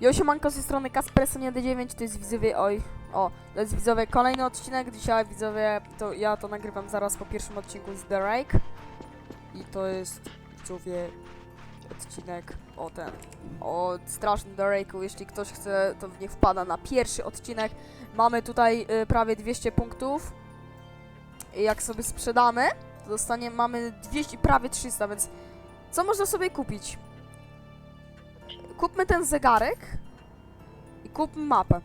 Josiemanko ze strony Kaspresso nie D9, to jest widzowie, oj, o, to jest widzowie kolejny odcinek, dzisiaj widzowie, to ja to nagrywam zaraz po pierwszym odcinku z The Rake. I to jest widzowie odcinek o ten, o strasznym The Rake'u, jeśli ktoś chce, to niech wpada na pierwszy odcinek, mamy tutaj y, prawie 200 punktów. I jak sobie sprzedamy, to dostanie, mamy 200, prawie 300, więc co można sobie kupić? Kupmy ten zegarek i kupmy mapę,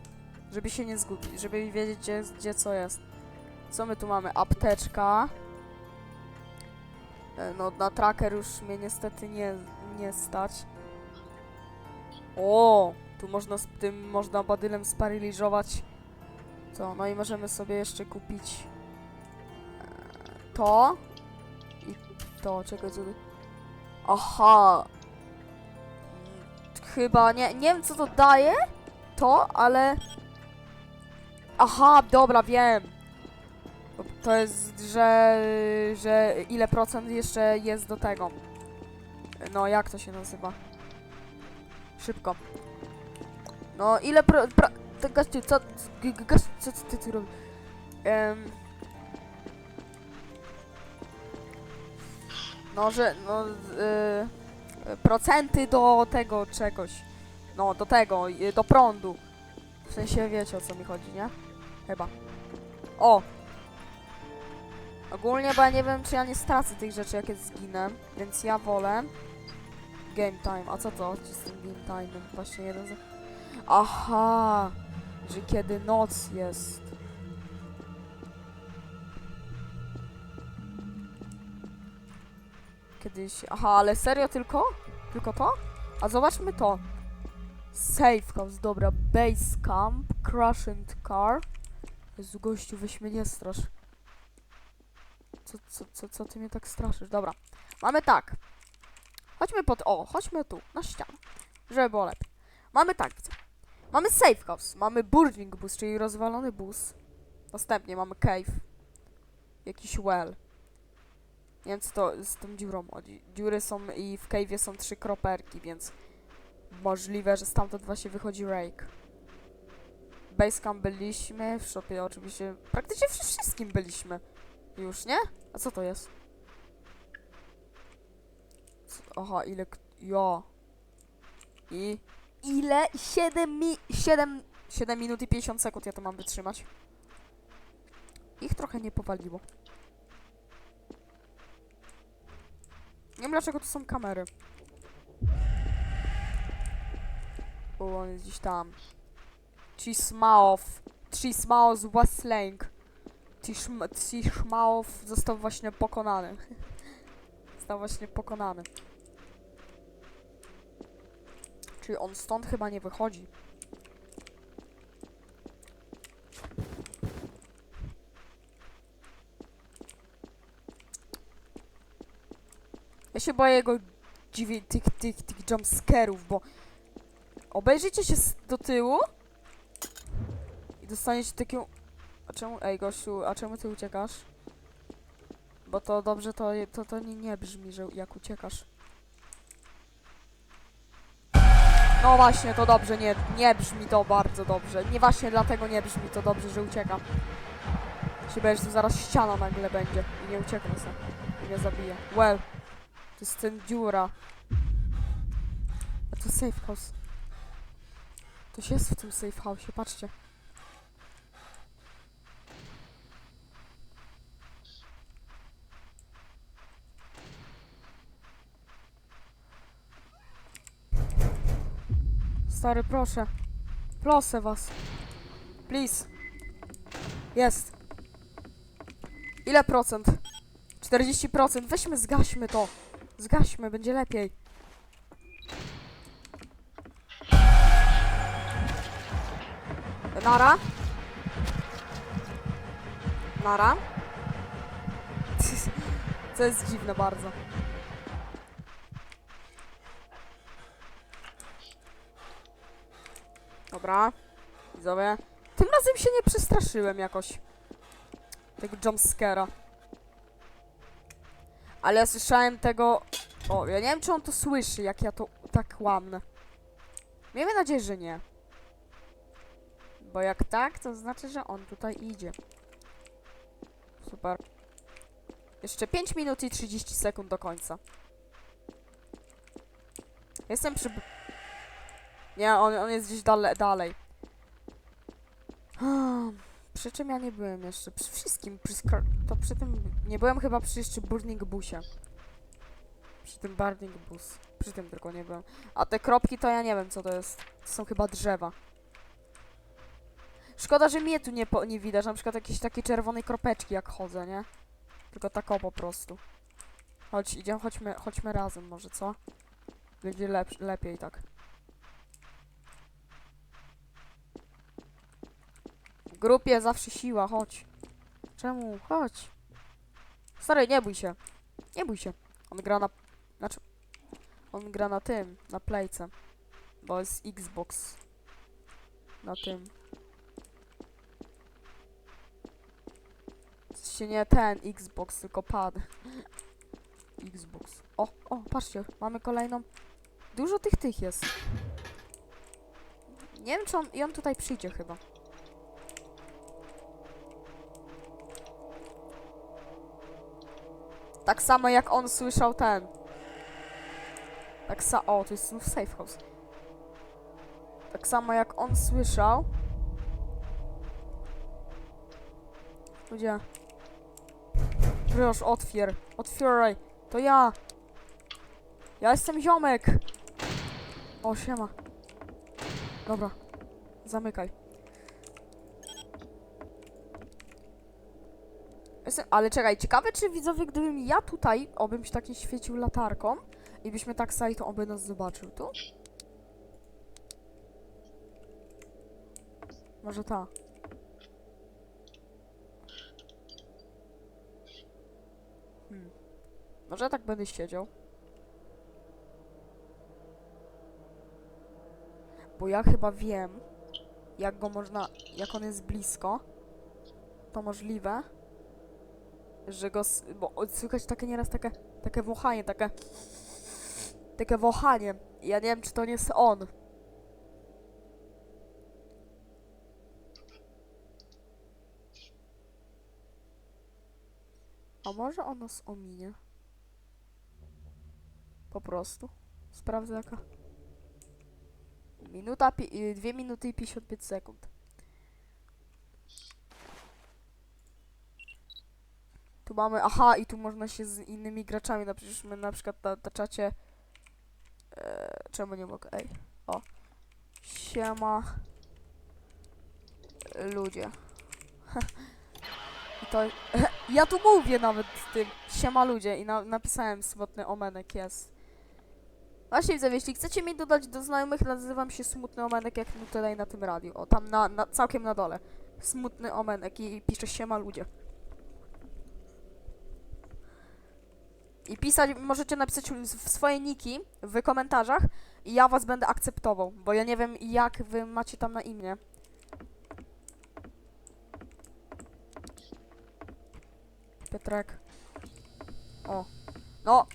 żeby się nie zgubić, żeby wiedzieć gdzie, gdzie co jest. Co my tu mamy? Apteczka. E, No na tracker już mnie niestety nie, nie stać. O, tu można z tym, można badylem sparyliżować to, no i możemy sobie jeszcze kupić e, to i to, czego co Aha, Chyba nie, nie wiem co to daje, to, ale... Aha, dobra, wiem. To jest, że, że ile procent jeszcze jest do tego. No, jak to się nazywa? Szybko. No, ile pro... pro gościu, co... co, ty tu robisz? Em, no, że... No, y, procenty do tego czegoś. No, do tego, y, do prądu. W sensie wiecie o co mi chodzi, nie? Chyba. O! Ogólnie, bo ja nie wiem, czy ja nie stracę tych rzeczy, jakie zginę, więc ja wolę game time. A co to z tym game time'em? Właśnie jeden z... Aha! Że kiedy noc jest. Kiedyś... Aha, ale serio tylko? Tylko to? A zobaczmy to. Safe house, dobra. Base camp, crash and car. Jezu, gościu, weź mnie nie strasz. Co, co, co, co ty mnie tak straszysz? Dobra. Mamy tak. Chodźmy pod... O, chodźmy tu, na ścianę. Żeby było lepiej. Mamy tak, widzę. Mamy safe house, mamy burning bus, czyli rozwalony bus. Następnie mamy cave. Jakiś well. Co to z tą dziurą. Dziury są i w cave'ie są trzy kroperki, więc możliwe, że stamtąd właśnie wychodzi rake. Basecamp byliśmy, w shopie oczywiście, praktycznie wszystkim byliśmy. Już, nie? A co to jest? Aha, ile... Ja. I... Ile? 7 mi... 7... 7 minut i 50 sekund ja to mam wytrzymać. Ich trochę nie powaliło. Nie wiem dlaczego tu są kamery. Bo on jest gdzieś tam. Chismaow. Chismaow slain. Chism- Chismaow został właśnie pokonany. został właśnie pokonany. Czyli on stąd chyba nie wychodzi. Się boję jego dziwi, tych, tych, tych jumpscarów, bo obejrzyjcie się do tyłu i dostaniecie taką... A czemu, ej gościu, a czemu ty uciekasz? Bo to dobrze, to, to, to nie, nie brzmi, że jak uciekasz. No właśnie, to dobrze, nie, nie brzmi to bardzo dobrze. Nie właśnie dlatego nie brzmi to dobrze, że uciekam. Się tu zaraz ściana nagle będzie i nie ucieknę se. I mnie zabije. Well. To jest ten dziura. A to safe house. Ktoś jest w tym safe house, patrzcie. Stary, proszę. Proszę was. Please. Jest. Ile procent? 40%. Weźmy, zgaśmy to. Zgaśmy, będzie lepiej. Nara. Nara. Co jest dziwne bardzo. Dobra. Widzowie. Tym razem się nie przestraszyłem jakoś. Tego jumpscare'a. Ale ja słyszałem tego... O, ja nie wiem, czy on to słyszy, jak ja to tak łamnę. Miejmy nadzieję, że nie. Bo jak tak, to znaczy, że on tutaj idzie. Super. Jeszcze 5 minut i 30 sekund do końca. Jestem przy... Nie, on, on jest gdzieś dale, dalej. Przy czym ja nie byłem jeszcze? Przy wszystkim. Przy to przy tym... Nie byłem chyba przy jeszcze Burning Busie. Przy tym Burning Bus. Przy tym tylko nie byłem. A te kropki to ja nie wiem co to jest. To są chyba drzewa. Szkoda, że mnie tu nie, po, nie widać. Na przykład jakieś takie czerwone kropeczki jak chodzę, nie? Tylko tak o po prostu. Chodź, idziemy, chodźmy, chodźmy razem może, co? Będzie lep lepiej tak. Grupie zawsze siła, chodź. Czemu? Chodź. Stary, nie bój się. Nie bój się. On gra na... Znaczy... On gra na tym, na playce. Bo jest Xbox. Na tym. Sensie nie ten Xbox, tylko pad. Xbox. O, o, patrzcie, mamy kolejną. Dużo tych tych jest. Nie wiem, czy on, i on tutaj przyjdzie chyba. Tak samo jak on słyszał ten. Tak sa... O, to jest znów safe house. Tak samo jak on słyszał. Gdzie? Proszę, otwier. Otwieraj. To ja. Ja jestem ziomek. O, siema. Dobra. Zamykaj. Ale czekaj, ciekawe czy widzowie, gdybym ja tutaj, obym się taki świecił latarką i byśmy tak stali, to on by nas zobaczył tu? Może ta. Hmm. Może tak będę siedział. Bo ja chyba wiem, jak go można, jak on jest blisko, to możliwe, że go, bo słychać takie nieraz takie, takie wąchanie, takie, takie wąchanie. Ja nie wiem, czy to nie jest on. A może on nas ominie? Po prostu. Sprawdzę jaka. Minuta, y, dwie minuty i 55 sekund. Tu mamy, aha, i tu można się z innymi graczami, no przecież my na przykład na, na czacie... E, czemu nie mogę? Ej, o. Siema. Ludzie. I to... ja tu mówię nawet z tym. Siema ludzie i na, napisałem smutny omenek jest. Właśnie widzę, jeśli chcecie mi dodać do znajomych, nazywam się Smutny Omenek, jak tutaj na tym radiu. O, tam na, na, całkiem na dole. Smutny Omenek i, i pisze siema ludzie. I pisać, możecie napisać swoje niki w komentarzach i ja was będę akceptował, bo ja nie wiem jak wy macie tam na imię. Piotrek. O. No.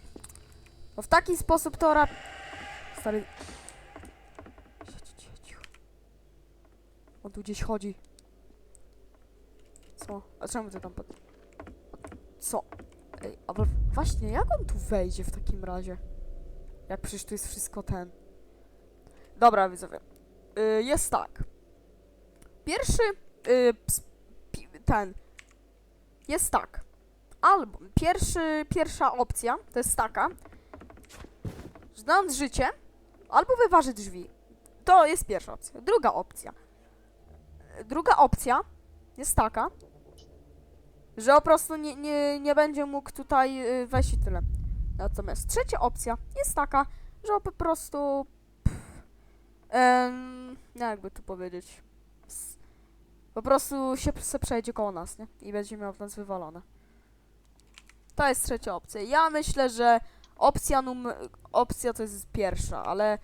No w taki sposób to rap... Stary... On tu gdzieś chodzi. Co? A czemu ty tam pod... Co? Ej, ale właśnie, jak on tu wejdzie w takim razie? Jak przecież tu jest wszystko ten. Dobra, widzowie. Y, jest tak. Pierwszy, y, pi, ten. Jest tak. Albo, pierwszy, pierwsza opcja to jest taka, że dając życie, albo wyważy drzwi. To jest pierwsza opcja. Druga opcja. Druga opcja jest taka, że po prostu nie, nie, nie będzie mógł tutaj y, wejść i tyle. Natomiast trzecia opcja jest taka, że po prostu. Pff, em, no jakby tu powiedzieć. Po prostu się, przejdzie koło nas, nie? I będzie miał w nas wywalone. To jest trzecia opcja. Ja myślę, że opcja num opcja to jest pierwsza, ale.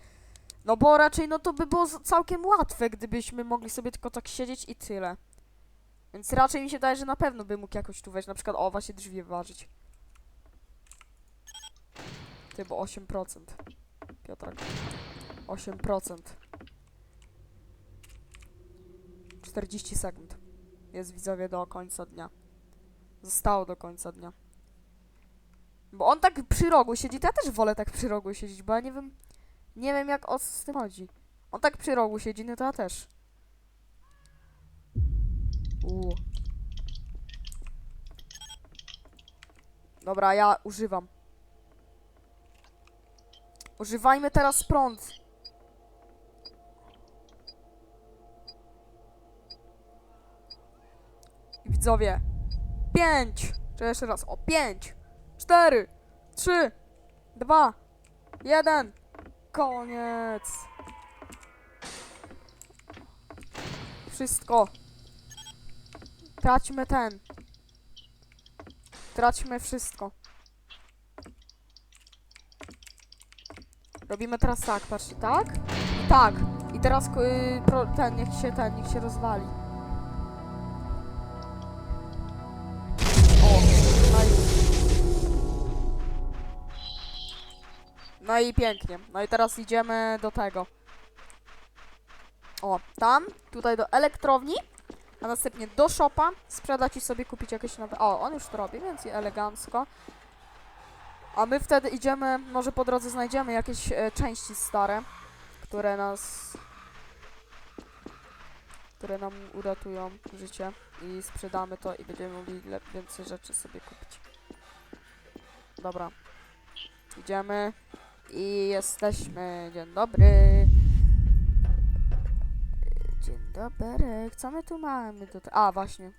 No bo raczej no to by było całkiem łatwe, gdybyśmy mogli sobie tylko tak siedzieć i tyle. Więc raczej mi się daje, że na pewno bym mógł jakoś tu wejść. Na przykład, o, właśnie drzwi wyważyć. Ty, bo 8%. Piotrek. 8%. 40 sekund. Jest widzowie do końca dnia. Zostało do końca dnia. Bo on tak przy rogu siedzi, to ja też wolę tak przy rogu siedzieć, bo ja nie wiem, nie wiem jak o co z tym chodzi. On tak przy rogu siedzi, no to ja też. Uuu. Dobra, ja używam. Używajmy teraz prąd. Widzowie. Pięć. Czy jeszcze raz? O, pięć. Cztery. Trzy. Dwa. Jeden. Koniec. Wszystko. Traćmy ten. Traćmy wszystko. Robimy teraz tak, patrzcie, tak? I tak. I teraz y, pro, ten, niech się ten, niech się rozwali. O, no. No i pięknie. No i teraz idziemy do tego. O, tam, tutaj do elektrowni, a następnie do shopa, sprzedać i sobie kupić jakieś nowe... O, on już to robi, więc elegancko. A my wtedy idziemy, może po drodze znajdziemy jakieś e, części stare, które nas... które nam uratują życie i sprzedamy to i będziemy mogli więcej rzeczy sobie kupić. Dobra. Idziemy i jesteśmy. Dzień dobry. Dobry. Co my tu mamy? Do A, właśnie.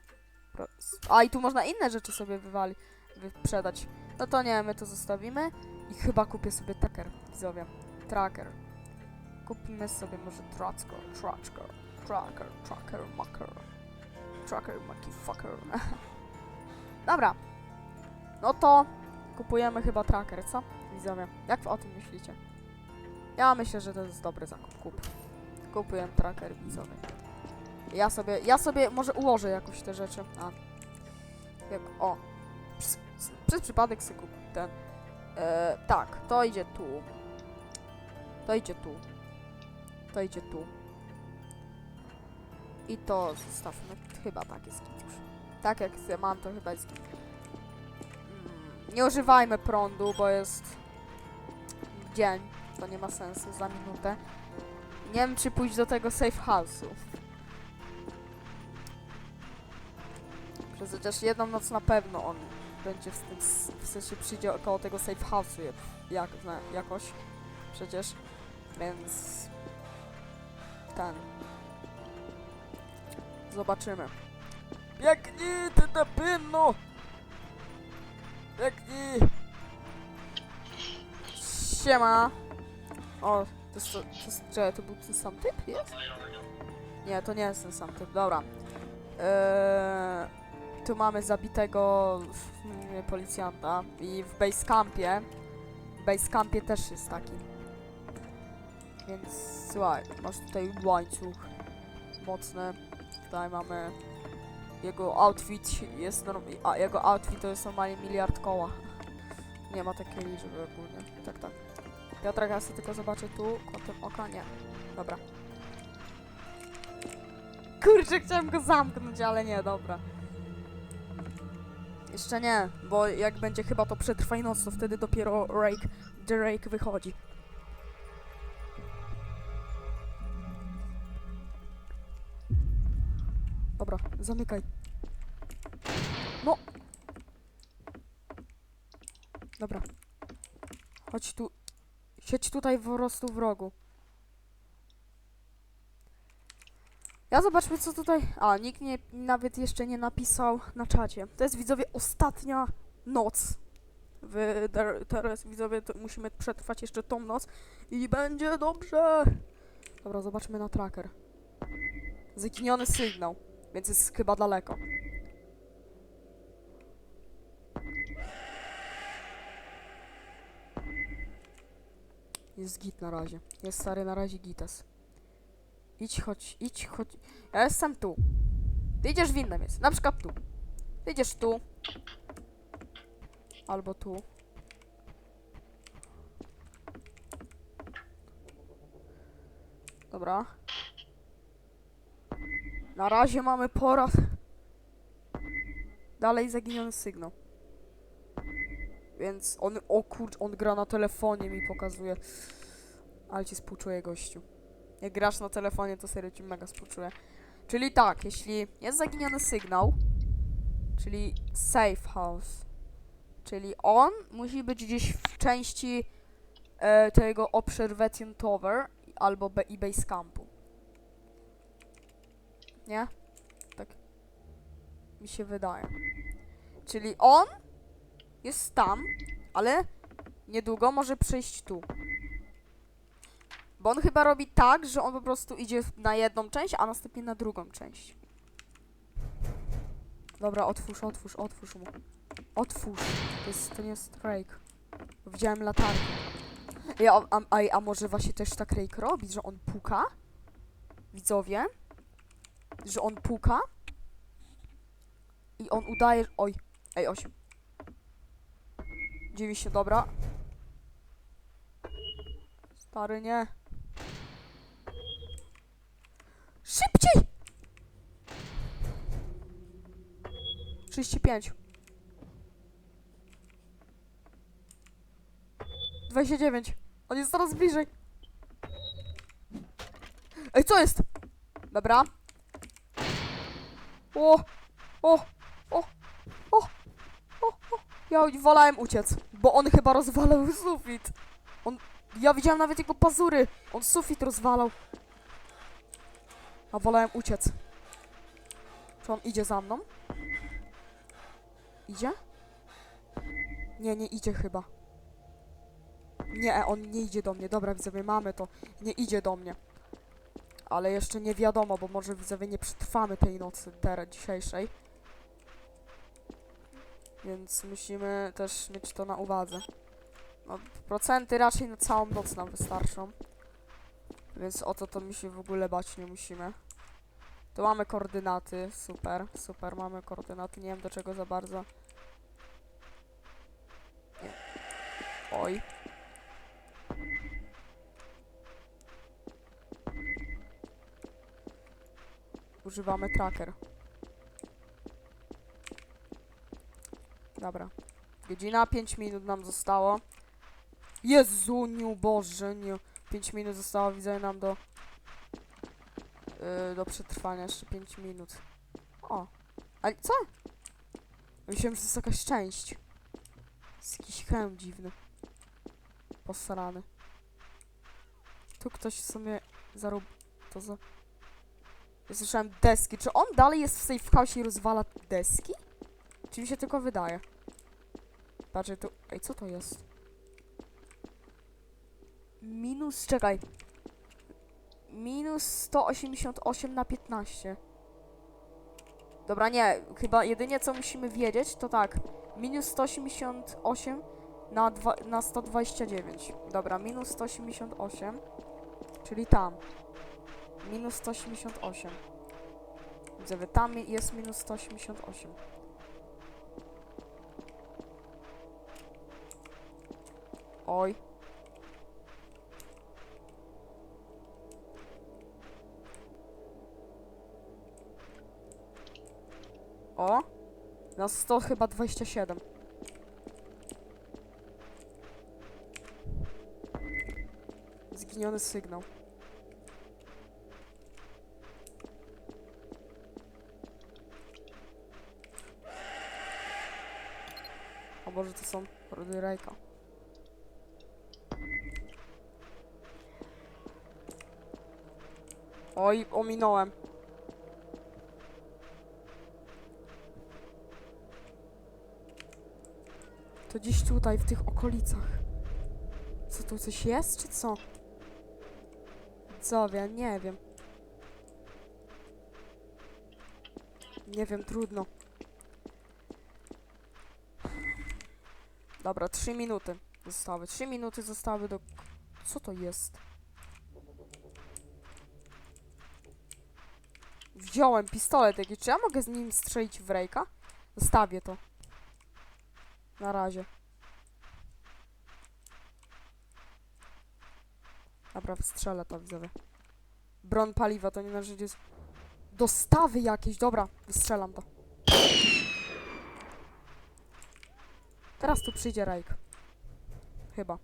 A, i tu można inne rzeczy sobie wywali, wyprzedać. No to nie, my to zostawimy. I chyba kupię sobie tracker, widzowie. Tracker. Kupimy sobie może tracker, tracker, tracker, tracker, maker. Tracker, maki, fucker. Dobra. No to kupujemy chyba tracker, co? Widzowie, jak o tym myślicie? Ja myślę, że to jest dobry zakup. Kup. Kupuję tracker, widzowie. Ja sobie, ja sobie może ułożę jakoś te rzeczy. A. O. Przez, przez przypadek sobie ten. E, tak, to idzie tu. To idzie tu. To idzie tu. I to zostawmy. Chyba tak jest git już. Tak jak ja mam, to chyba jest git. Mm, Nie używajmy prądu, bo jest dzień. To nie ma sensu za minutę. Nie wiem, czy pójść do tego safe house'u. Chociaż jedną noc na pewno on będzie w tym, w sensie przyjdzie około tego safe house'u jak, zna- jakoś. Przecież. Więc... Ten. Zobaczymy. Biegnij, ty na pewno! Biegnij! Siema! O, to jest, to, to, jest, czekaj, to był ten sam typ, jest? Nie, to nie jest ten sam typ, dobra. Eee, tu mamy zabitego mm, policjanta i w basecampie, w basecampie też jest taki. Więc słuchaj, masz tutaj łańcuch mocny. Tutaj mamy jego outfit jest a jego outfit to jest normalnie miliard koła. Nie ma takiej liczby ogólnie. Tak, tak. Piotrek, ja sobie tylko zobaczę tu, kątem oka, nie. Dobra. Kurczę, chciałem go zamknąć, ale nie, dobra. Jeszcze nie, bo jak będzie chyba to przetrwaj noc, to wtedy dopiero Rake, The Rake wychodzi. Dobra, zamykaj. No! Dobra. Chodź tu. Siedź tutaj po prostu w rogu. Ja zobaczmy co tutaj... A, nikt nie, nawet jeszcze nie napisał na czacie. To jest widzowie ostatnia noc. Teraz widzowie musimy przetrwać jeszcze tą noc i będzie dobrze. Dobra, zobaczmy na tracker. Zaginiony sygnał, więc jest chyba daleko. Jest git na razie. Jest stary na razie gitas. Idź, chodź, idź, chodź. Ja jestem tu. Ty idziesz w inne miejsce. Na przykład tu. Ty idziesz tu. Albo tu. Dobra. Na razie mamy poraz. Dalej zaginiony sygnał. Więc on, o kurcz, on gra na telefonie mi pokazuje. Ale ci współczuję gościu. Jak grasz na telefonie, to serio ci mega współczuję. Czyli tak, jeśli jest zaginiony sygnał, czyli safe house, czyli on musi być gdzieś w części e, tego Observation Tower albo B i Base Campu. Nie? Tak. Mi się wydaje. Czyli on jest tam, ale niedługo może przyjść tu. Bo on chyba robi tak, że on po prostu idzie na jedną część, a następnie na drugą część. Dobra, otwórz, otwórz, otwórz mu. Otwórz. To, jest, to nie jest Rake. Widziałem latarkę. Ej, a, a, a, może właśnie też tak Rake robi, że on puka? Widzowie? Że on puka? I on udaje... Oj. Ej, 8. 90, dobra. Stary, nie. 35. 29. On jest coraz bliżej. Ej, co jest? Dobra. O, o, o, o, o, o. Ja wolałem uciec, bo on chyba rozwalał sufit. On, ja widziałem nawet jego pazury. On sufit rozwalał. A wolałem uciec. Czy on idzie za mną? Idzie? Nie, nie idzie chyba. Nie, on nie idzie do mnie. Dobra, widzowie, mamy to. Nie idzie do mnie. Ale jeszcze nie wiadomo, bo może widzowie nie przetrwamy tej nocy teraz dzisiejszej. Więc musimy też mieć to na uwadze. No, procenty raczej na całą noc nam wystarczą. Więc o to to mi się w ogóle bać nie musimy. Tu mamy koordynaty, super, super, mamy koordynaty, nie wiem do czego za bardzo. Nie. Oj. Używamy tracker. Dobra. Godzina, 5 minut nam zostało. Jezuniu, Boże, nie. 5 minut zostało, widzę nam do... Yy, do przetrwania, jeszcze 5 minut. O. Ale co? Myślałem, że to jest jakaś część. Jest jakiś hełm dziwny. Posrany. Tu ktoś w sumie zarób... To za... Ja słyszałem deski. Czy on dalej jest w safe house i rozwala deski? Czy mi się tylko wydaje? Patrzę tu... Ej, co to jest? Minus... Czekaj. Minus 188 na 15. Dobra, nie. Chyba jedynie co musimy wiedzieć, to tak. Minus 188 na, dwa, na 129. Dobra, minus 188. Czyli tam. Minus 188. Widzowie, tam mi- jest minus 188. Oj. O. Na 100 chyba 27. Zginiony sygnał. A może to są rody Rejka. Oj, ominąłem. To gdzieś tutaj, w tych okolicach. Co tu coś jest, czy co? Wiem, nie wiem. Nie wiem, trudno. Dobra, trzy minuty zostały. Trzy minuty zostały do... Co to jest? Wziąłem pistolet jakiś. Czy ja mogę z nim strzelić w rejka? Zostawię to. Na razie. Dobra, strzelę to widzowie. Bron paliwa to nie na rzecz jest... Dostawy jakieś, dobra, wystrzelam to. Teraz tu przyjdzie Rajk. Chyba.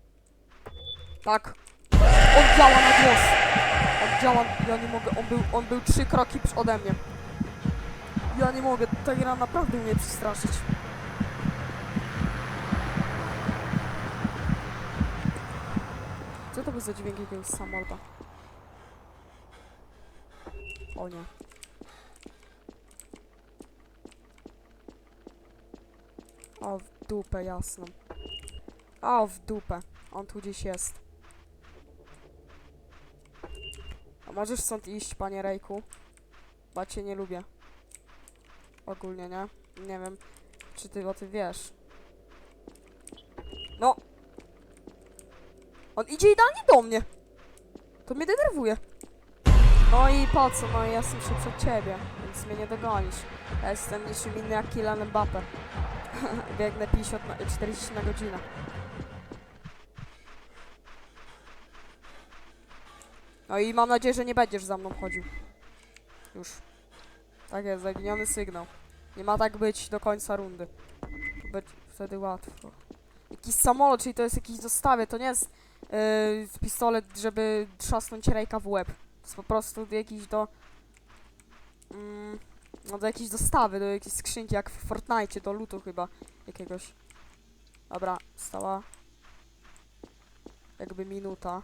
Tak. On działa na głos. On działa, ja nie mogę, on był, on był trzy kroki ode mnie. Ja nie mogę, ta gra naprawdę mnie przestraszyć. Co to był za dźwięk jakiegoś samolotu? O nie. O, w dupę jasną. O, w dupę. On tu gdzieś jest. A możesz stąd iść, panie Rejku? Bo cię nie lubię. Ogólnie, nie? Nie wiem, czy ty o tym wiesz. No! On idzie idealnie do mnie! To mnie denerwuje. No i po co? No ja jestem szybszy od ciebie, więc mnie nie dogonisz. Ja jestem niczym inny jak Kylian Mbappe. Biegnę 50 na, 40 na godzinę. No i mam nadzieję, że nie będziesz za mną chodził. Już. Tak jest, zaginiony sygnał. Nie ma tak być do końca rundy. Będzie wtedy łatwo. Jakiś samolot, czyli to jest jakiś dostawy, to nie jest yy, pistolet, żeby trzasnąć rejka w łeb. To jest po prostu jakiś do... Mm, no do jakiejś dostawy, do jakiejś skrzynki, jak w Fortnite, do lutu chyba jakiegoś. Dobra, stała jakby minuta.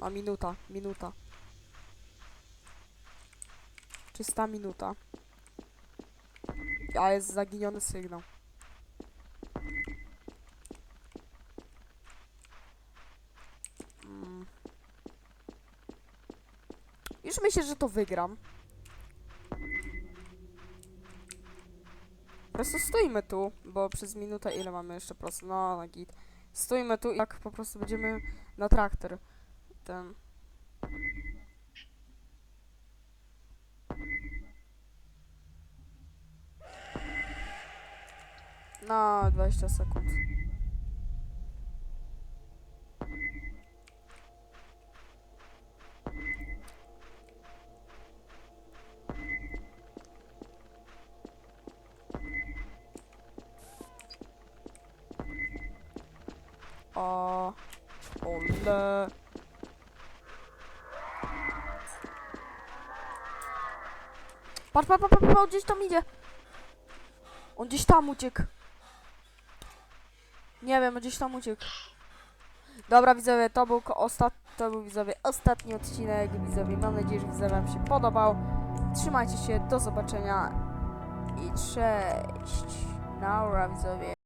A minuta, minuta. Czysta minuta. A jest zaginiony sygnał. Już myślę, że to wygram. Po prostu stoimy tu, bo przez minutę ile mamy jeszcze procent? No, na git. Stoimy tu i tak po prostu będziemy na traktor. Ten. Na 20 sekund. Ole. Patrz, patrz, patrz, patrz, gdzieś tam idzie. On gdzieś tam uciekł. Nie wiem, gdzieś tam uciekł. Dobra, widzowie, to był, to był widzowie ostatni odcinek. Widzowie, mam nadzieję, że widzowie wam się podobał. Trzymajcie się, do zobaczenia i cześć. Naura, widzowie.